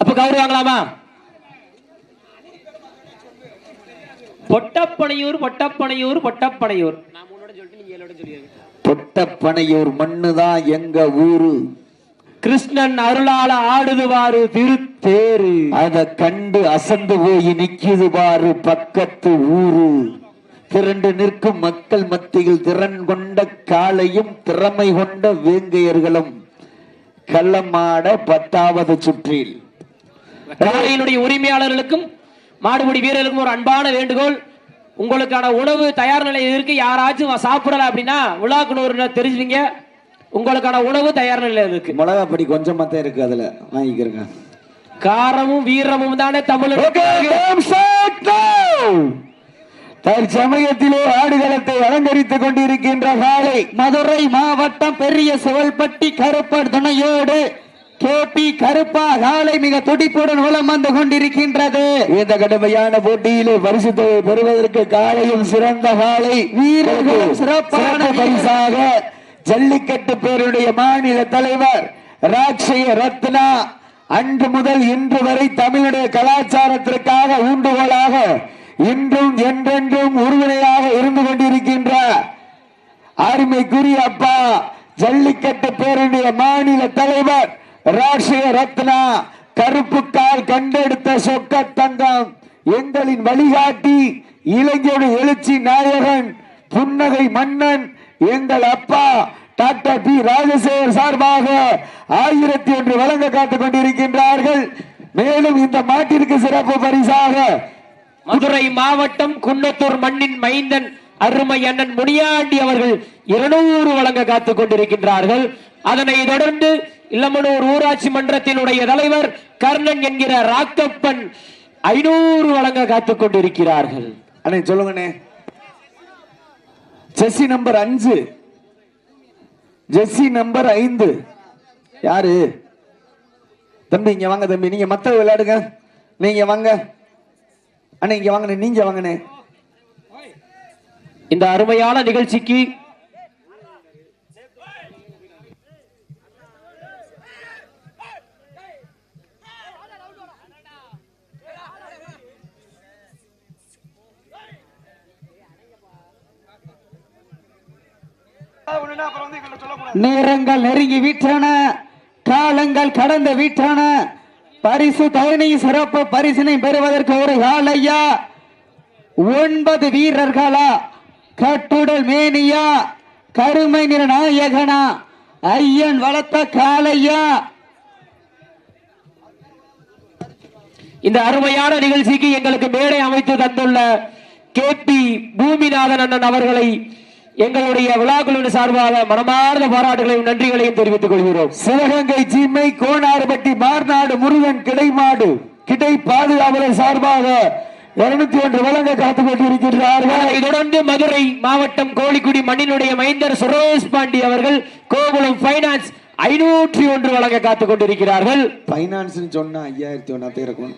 அப்ப கௌரி வாங்கலாமா? பொட்டப்பனையூர் பொட்டப்பனையூர் பொட்டப்பனையூர். பொட்டப்பனையூர் மண்ணுதான் எங்க ஊரு? கிருஷ்ணன் அருளால ஆடுதுவாரு திருத்தேரு. அத கண்டு அசந்து போய் நிக்குது பாரு பக்கத்து ஊரு. திரண்டு நிற்கும் மக்கள் மத்தியில் திறன் கொண்ட காளையும் திறமை கொண்ட வேங்கையர்களும் கள்ளமாட பத்தாவது சுற்றில். காலையினுடைய உரிமையாளர்களுக்கும் மாடுபிடி வீரர்களுக்கும் ஒரு அன்பான வேண்டுகோள். உங்களுக்கான உணவு தயார் நிலையில் இருக்கு. யாராச்சும் சாப்பிடல அப்படின்னா விழாக்குனூர் தெரிஞ்சுவீங்க உங்களுக்கான உணவு தயார் நிலையில் இருக்கு. மிளகா பொடி கொஞ்சமா தான் இருக்கு அதுல. வாங்கிக்கிறேங்க. காரமும் வீரமும் தானே தமிழ். தற்சமயத்திலே ஆடுகளத்தை அலங்கரித்துக் கொண்டிருக்கின்ற காலை. மதுரை மாவட்டம் பெரிய சிவல்பட்டி கருப்பர் துணையோடு கேபி கருப்பா காலை மிக துடிப்புடன் வலம் வந்து கொண்டிருக்கின்றது. இந்த கடுமையான போட்டியிலே பரிசு தொகை பெறுவதற்கு காலையும் சிறந்த காலை. வீரர்களும் சிறப்பான பரிசாக ஜல்லிக்கட்டு பேருடைய மாநில தலைவர் ராட்சய ரத்னா அன்று முதல் இன்று வரை தமிழுடைய கலாச்சாரத்திற்காக ஊண்டுகோலாக இன்றும் என்றென்றும் உறுதுணையாக இருந்து கொண்டிருக்கின்ற அருமைக்குரிய அப்பா ஜல்லிக்கட்டு பேருடைய மாநில தலைவர் ராஷ்டிரிய ரத்னா கருப்பு கால் கண்டெடுத்த சொக்க தங்கம் எங்களின் வழிகாட்டி இளைஞர் எழுச்சி நாயகன் புன்னகை மன்னன் எங்கள் அப்பா டாக்டர் பி. ராஜசேகர் சார்பாக ஆயிரத்தி ஒன்று வழங்க காத்துக் கொண்டிருக்கின்றார்கள். மேலும் இந்த மாட்டிற்கு சிறப்பு பரிசாக மதுரை மாவட்டம் குன்னத்தூர் மண்ணின் மைந்தன் அருமை அண்ணன் முனியாண்டி அவர்கள் இருநூறு வழங்க காத்துக் கொண்டிருக்கின்றார்கள். அதனை தொடர்ந்து இளமனூர் ஊராட்சி மன்றத்தினுடைய தலைவர் கர்ணன் என்கிற ராக்கப்பன் ஐநூறு வழங்க காத்துக் கொண்டிருக்கிறார்கள். அண்ணே சொல்லுங்கண்ணே. ஜெஸ்ஸி நம்பர் அஞ்சு. ஜெஸ்ஸி நம்பர் ஐந்து. யாரு? தம்பி இங்க வாங்க தம்பி. நீங்க மத்த விளையாடுங்க. நீங்க வாங்க. அண்ணே இங்க வாங்கண்ணே. நீங்க வாங்கண்ணே. இந்த அருமையான நிகழ்ச்சிக்கு நேரங்கள் நெருங்கி விற்றன காலங்கள் கடந்து விற்றன. பரிசு தயணி சிறப்பு பரிசினை பெறுவதற்கு ஒரு காலையா ஒன்பது வீரர்களா? கட்டுடல் மேனியா? கருமை நிற நாயகனா? ஐயன் வளர்த்த காலையா இந்த அருமையான நிகழ்ச்சிக்கு எங்களுக்கு மேடை அமைத்து தந்துள்ள கே பி பூமிநாதன் அண்ணன் அவர்களை எங்களுடைய விழாக்குழுவின் சார்பாக மனமார்ந்த பாராட்டுகளையும் நன்றிகளையும் தெரிவித்துக் கொள்கிறோம். சிவகங்கை சீமை கோனார்பட்டி மார்நாடு முருகன் கிடைமாடு கிடை பாதுகாவலர் சார்பாக இருநூத்தி ஒன்று வழங்க காத்துக் கொண்டிருக்கிறார்கள் இதைத் தொடர்ந்து மதுரை மாவட்டம் கோழிக்குடி மண்ணினுடைய மைந்தர் சுரேஷ் பாண்டி அவர்கள் கோகுலம் பைனான்ஸ் ஐநூற்றி ஒன்று வழங்க காத்துக் கொண்டிருக்கிறார்கள். பைனான்ஸ் சொன்னா ஐயாயிரத்தி ஒன்னாத்தே இருக்கும்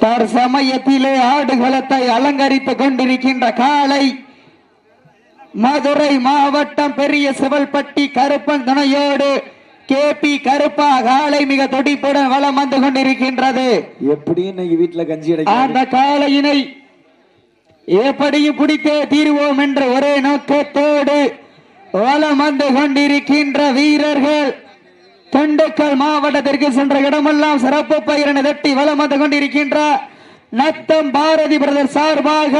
தற்சமயத்திலே ஆடுகளத்தை அலங்கரித்துக் கொண்டிருக்கின்ற காலை மதுரை மாவட்டம் பெரிய சிவல்பட்டி கருப்பன் துணையோடு கே பி கருப்பா காலை மிக துடிப்புடன் வலம் வந்து கொண்டிருக்கின்றது. எப்படி இன்னைக்கு வீட்டுல கஞ்சி அந்த காளையினை எப்படியும் பிடித்தே தீருவோம் என்ற ஒரே நோக்கத்தோடு வலம் வந்து கொண்டிருக்கின்ற வீரர்கள் திண்டுக்கல் மாவட்டத்திற்கு சென்ற இடமெல்லாம் சிறப்பு பயிரினை தட்டி வலம் வந்து கொண்டிருக்கின்ற நத்தம் பாரதி பிரதர் சார்பாக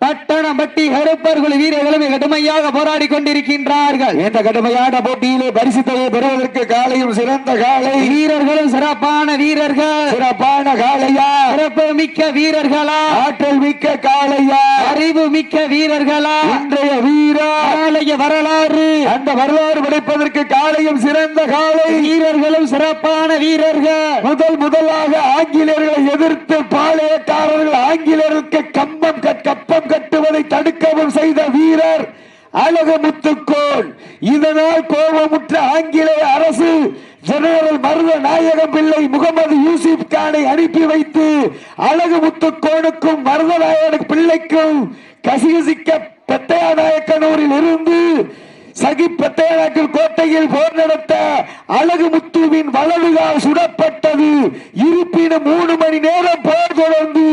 பட்டணம்பட்டி கருப்பர்கள் வீரர்களும் கடுமையாக போராடி கொண்டிருக்கின்றார்கள். இந்த கடுமையான போட்டியிலே பரிசு தொகை பெறுவதற்கு காலையும் சிறந்த காலை. வீரர்களும் சிறப்பான வீரர்கள். சிறப்பான காளையா சிறப்பு மிக்க வீரர்களா? ஆற்றல் மிக்க காளையா அறிவு மிக்க வீரர்களா? இன்றைய வீரா காளைய வரலாறு அந்த வரலாறு படைப்பதற்கு காலையும் சிறந்த காலை. வீரர்களும் சிறப்பான வீரர்கள். முதல் முதலாக ஆங்கிலேயர்களை எதிர்த்து பாளையக்காரர்கள் ஆங்கிலேயருக்கு கம்பம் கப்பம் கட்டுவதை தடுக்கவும் செய்த வீரர் அழகமுத்துக்கோள் இதனால் கோபமுற்ற ஆங்கிலேய அரசு ஜெனரல் மருத நாயகம் பிள்ளை முகமது யூசுப் கானை அனுப்பி வைத்து அழகுமுத்துக்கோனுக்கும் மருதநாயக பிள்ளைக்கும் கசிகசிக்க பெத்தையா நாயக்கனூரில் இருந்து சகிப்பத்தேனாட்டில் கோட்டையில் போர் நடத்த அழகு முத்துவின் வலதுகால் சுடப்பட்டது. இருப்பினும் மூணு மணி நேரம் போர் தொடர்ந்து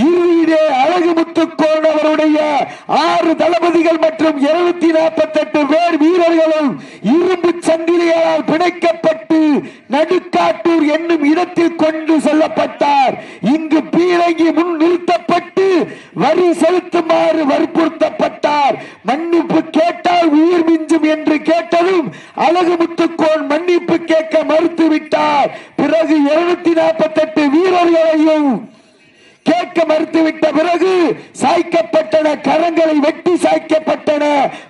இறுதியிலே அழகு முத்துக்கோன் அவருடைய ஆறு தளபதிகள் மற்றும் இருநூத்தி நாற்பத்தி எட்டு பேர் வீரர்களும் இரும்பு சங்கிலியால் பிணைக்கப்பட்டு நடுக்காட்டூர் என்னும் இடத்தில் கொண்டு செல்லப்பட்டார் இங்கு பீரங்கி முன் நிறுத்தப்பட்டு வரி செலுத்துமாறு வற்புறுத்தப்பட்டார் மன்னிப்பு கேட்டால் உயிர் மிஞ்சும் என்று கேட்டதும் அழகு முத்துக்கோன் மன்னிப்பு கேட்க மறுத்துவிட்டார் பிறகு நாற்பத்தெட்டு வீரர்களையும் கேட்க மறுத்துவிட்ட பிறகு சாய்க்கப்பட்டன கரங்களை வெட்டி சாய்க்கப்பட்டன.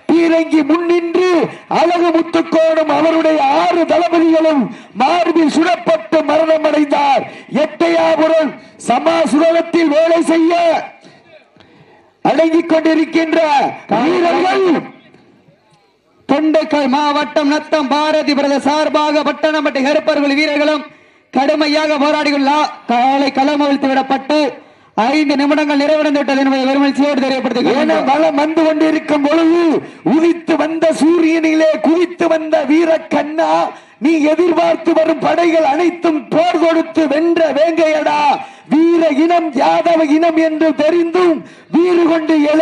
பீரங்கி முன்னின்று அழகு முத்துக்கோடும் அவருடைய ஆறு தளபதிகளும் மார்பில் சுடப்பட்டு மரணம் அடைந்தார் எட்டையாபுரம் சமாசுரத்தில் வேலை செய்ய அடங்கிக் கொண்டிருக்கின்ற வீரர்கள் திண்டுக்கல் மாவட்டம் நத்தம் பாரதி பிரத சார்பாக பட்டணமட்டி கருப்பர்கள் வீரர்களும் கடுமையாக போராடியுள்ள காலை களம் அவிழ்த்து விடப்பட்டு ஐந்து நிமிடங்கள் நிறைவடைந்து விட்டது என்பதை வெறுமச்சியோடு என பலம் வந்து கொண்டிருக்கும் பொழுது உதித்து வந்த சூரியனிலே குவித்து வந்த வீர கண்ணா நீ எதிர்பார்த்து வரும் படைகள் அனைத்தும் போர் கொடுத்து வென்ற வேங்கையடா. வீர இனம் யாதவ இனம் என்று தெரிந்தும் வீறு கொண்டு எழ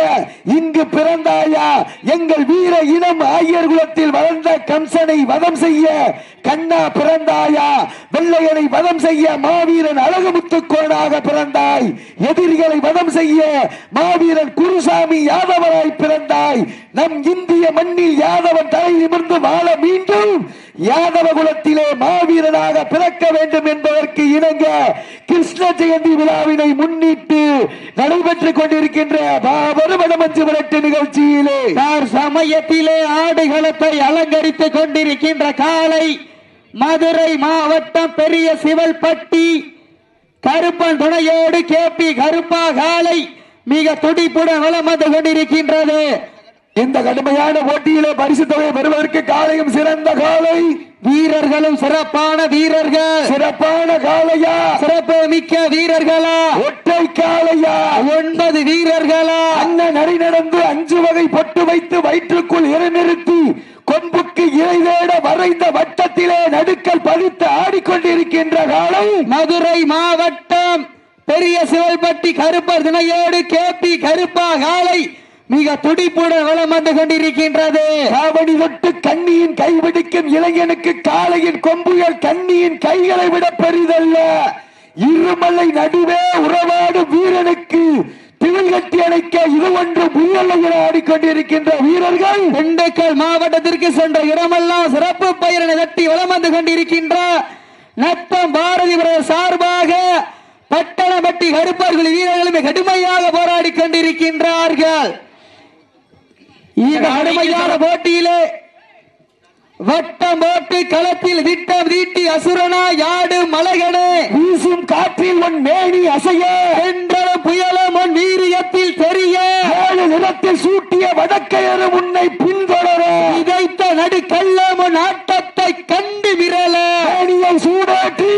இங்கு பிறந்தாயா? எங்கள் வீர இனம் ஆயர் குலத்தில் வளர்ந்த கம்சனை வதம் செய்ய கண்ணா பிறந்தாயா? வெள்ளையனை வதம் செய்ய மாவீரன் அழகுமுத்துக்கோனாக பிறந்தாய். எதிரிகளை வதம் செய்ய மாவீரன் குருசாமி யாதவராய் பிறந்தாய். நம் இந்திய மண்ணில் யாதவன் தலை நிமிர்ந்து வாழ மீண்டும் யாதவ குலத்திலே மாவீரனாக பிறக்க வேண்டும் என்பதற்கு இணங்க கிருஷ்ண ஜெயந்தி விழாவினை முன்னிட்டு நடைபெற்றுக் கொண்டிருக்கின்ற பாபரு வடமஞ்சு விரட்டு நிகழ்ச்சியிலே சமயத்திலே ஆடுகளத்தை அலங்கரித்துக் கொண்டிருக்கின்ற காலை மதுரை மாவட்டம் பெரிய சிவல்பட்டி கருப்பன் துணையோடு கேபி கருப்பா காலை மிக துடிப்புடன் வளம் வந்து கொண்டிருக்கின்றது. இந்த கடுமையான போட்டியிலே பரிசு தொகை பெறுவதற்கு காலையும் சிறந்த காலை. வீரர்களும் சிறப்பான வீரர்கள். சிறப்பான காளையா சிறப்பு மிக்க வீரர்களா? ஒற்றை காளையா ஒன்பது வீரர்களா? அண்ணன் நரி நடந்து அஞ்சு வகை பொட்டு வைத்து வயிற்றுக்குள் இறைநிறுத்தி கொம்புக்கு இறை தேட வரைந்த வட்டத்திலே நடுக்கல் பதித்து ஆடிக்கொண்டிருக்கின்ற காலை. மதுரை மாவட்டம் பெரிய சிவல்பட்டி கருப்பர் தினையோடு கேபி கருப்பா காலை. மிக துடிப்புடன் வலம் வந்து கொண்டிருக்கின்றது. காவடி தொட்டு கண்ணியின் கைபிடிக்கும் இளைஞனுக்கு காளையின் கொம்புகள் கண்ணியின் கைகளை விட பெரிதல்ல. இருமலை நடுவே உறவாடும் வீரனுக்கு கட்டி அணைக்க இது ஒன்று புயலை என ஆடிக்கொண்டிருக்கின்ற வீரர்கள். திண்டுக்கல் மாவட்டத்திற்கு சென்ற இடமெல்லாம் சிறப்பு பயிரினை தட்டி வலம் வந்து கொண்டிருக்கின்ற நத்தம் பாரதி சார்பாக பட்டணப்பட்டி கருப்பர்கள் வீரர்களுமே கடுமையாக போராடி கொண்டிருக்கின்றார்கள். இந்த கடுமையான போட்டியிலே வட்டம் போட்டு களத்தில் விட்டம் வீட்டி அசுரனா யாடு மலகனே வீசும் காற்றில் உன் மேனி அசைய. என்றலும் புயலும் உன் வீரியத்தில் தெரிய. ஏழு நிறத்தில் சூட்டிய வடக்கையரு உன்னை பின்தொடர. விதைத்த நடுக்கல்லம் உன் ஆட்டத்தை கண்டு விரல. மேனியை சூடேற்றி.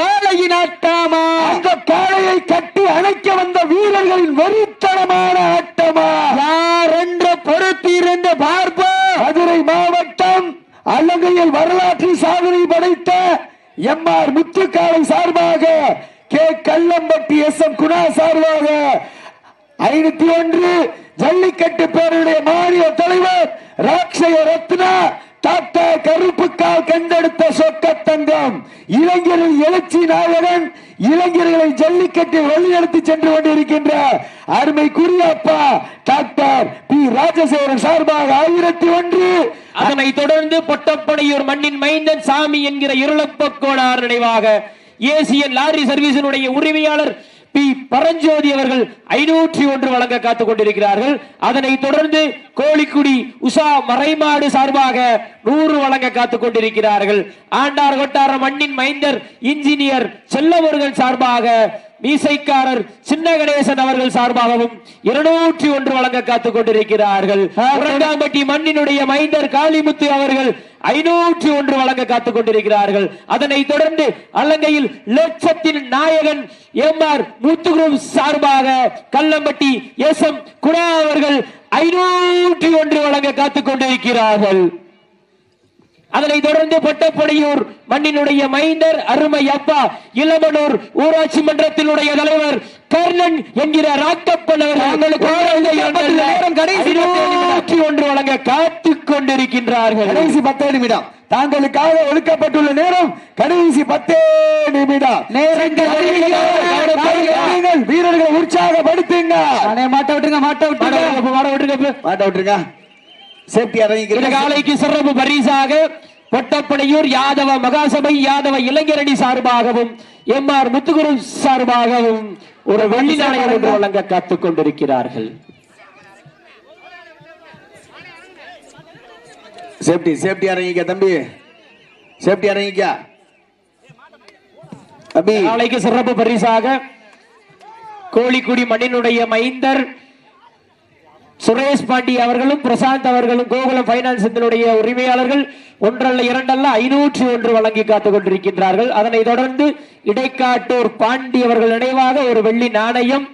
காளையின் ஆட்டாமா அந்த காளையை கட்டி அணைக்க வந்த வீரர்களின் வெறித்தனமான ஆட்டமா? யார் என்று பொறுத்திருந்து பார்ப்போம் மதுரை மாவட்டம் அலங்கையில் வரலாற்று சாதனை படைத்த எம் ஆர் முத்துக்காலை சார்பாக K. Kallampatti S. M. Guna சார்பாக ஐநூத்தி ஒன்று ஜல்லிக்கட்டு பேருடைய மாநில தலைவர் ராட்சய ரத்னா தாத்தா கருப்புக்கால் கண்டெடுத்த சொக்கத்தங்கம் இளைஞரில் எழுச்சி நாயகன் இளைஞர்களை ஜல்லிக்கட்டில் வழிநடத்தி சென்று கொண்டிருக்கின்ற அருமைக்குரிய அப்பா டாக்டர் பி ராஜசேகரன் சார்பாக ஆயிரத்தி ஒன்று அதனைத் தொடர்ந்து பொட்டப்படையூர் மண்ணின் மைந்தன் சாமி என்கிற இருளப்ப கோடார் நினைவாக ஏசியன் லாரி சர்வீஸினுடைய உரிமையாளர் பி. பரஞ்சோதி அவர்கள் ஐநூற்றி ஒன்று வழங்க காத்துக் கொண்டிருக்கிறார்கள். அதனைத் தொடர்ந்து கோழிக்குடி உஷா மறைமாடு சார்பாக நூறு வழங்க காத்துக் கொண்டிருக்கிறார்கள். ஆண்டார் கொட்டார மண்ணின் மைந்தர் இன்ஜினியர் செல்லவர்கள் சார்பாக மீசைக்காரர் சின்ன கணேசன் அவர்கள் சார்பாகவும் இருநூற்றி ஒன்று வழங்க காத்துக் கொண்டிருக்கிறார்கள். உரங்காம்பட்டி மண்ணினுடைய மைந்தர் காளிமுத்து அவர்கள் ஐநூற்றி ஒன்று வழங்க காத்துக் கொண்டிருக்கிறார்கள். அதனைத் தொடர்ந்து அலங்கையில் லட்சத்தின் நாயகன் எம் ஆர் முத்துகுரும் சார்பாக கல்லம்பட்டி எஸ் எம் குணா அவர்கள் ஐநூற்றி ஒன்று வழங்க காத்துக் கொண்டிருக்கிறார்கள். அதனைத் தொடர்ந்து பட்டப்படையூர் மண்ணினுடைய மைந்தர் அருமை அப்பா இளமனூர் ஊராட்சி மன்றத்தினுடைய தலைவர் கர்ணன் என்கிற ராக்கப்பன் அவர்கள் நேரம் கடைசி ஐநூற்றி ஒன்று வழங்க காத்துக் கொண்டிருக்கின்றார்கள். கடைசி பத்தே நிமிடம். தாங்களுக்காக ஒதுக்கப்பட்டுள்ள நேரம் கடைசி பத்தே நிமிடம். வீரர்களை உற்சாகப்படுத்துங்க. மாட்ட விட்டுருங்க மாட்ட மாட விட்டுருங்க விட்டுருங்க, மாட விட்டுருங்க. மாட்ட விட்டுருங்க. சேஃப்டி இறங்கிக்கிறேன் காலைக்கு சிறப்பு பரிசாக பொட்டப்படையூர் யாதவ மகாசபை யாதவ இளைஞரணி சார்பாகவும் எம் ஆர் முத்துகுரு சார்பாகவும் ஒரு வெள்ளி நாணயம் ஒன்று வழங்க காத்துக் கொண்டிருக்கிறார்கள். சேஃப்டி சேஃப்டி இறங்கிக்க தம்பி. சேஃப்டி இறங்கிக்க தம்பி. நாளைக்கு சிறப்பு பரிசாக கோழிக்குடி மண்ணினுடைய மைந்தர் சுரேஷ் பாண்டி அவர்களும் பிரசாந்த் அவர்களும் கோகுலம் பைனான்சத்தினுடைய உரிமையாளர்கள் ஒன்றல்ல இரண்டல்ல ஐநூற்றி ஒன்று வழங்கி காத்துக் கொண்டிருக்கின்றார்கள். அதனை தொடர்ந்து இடைக்காட்டூர் பாண்டி அவர்கள் நினைவாக ஒரு வெள்ளி நாணயம்.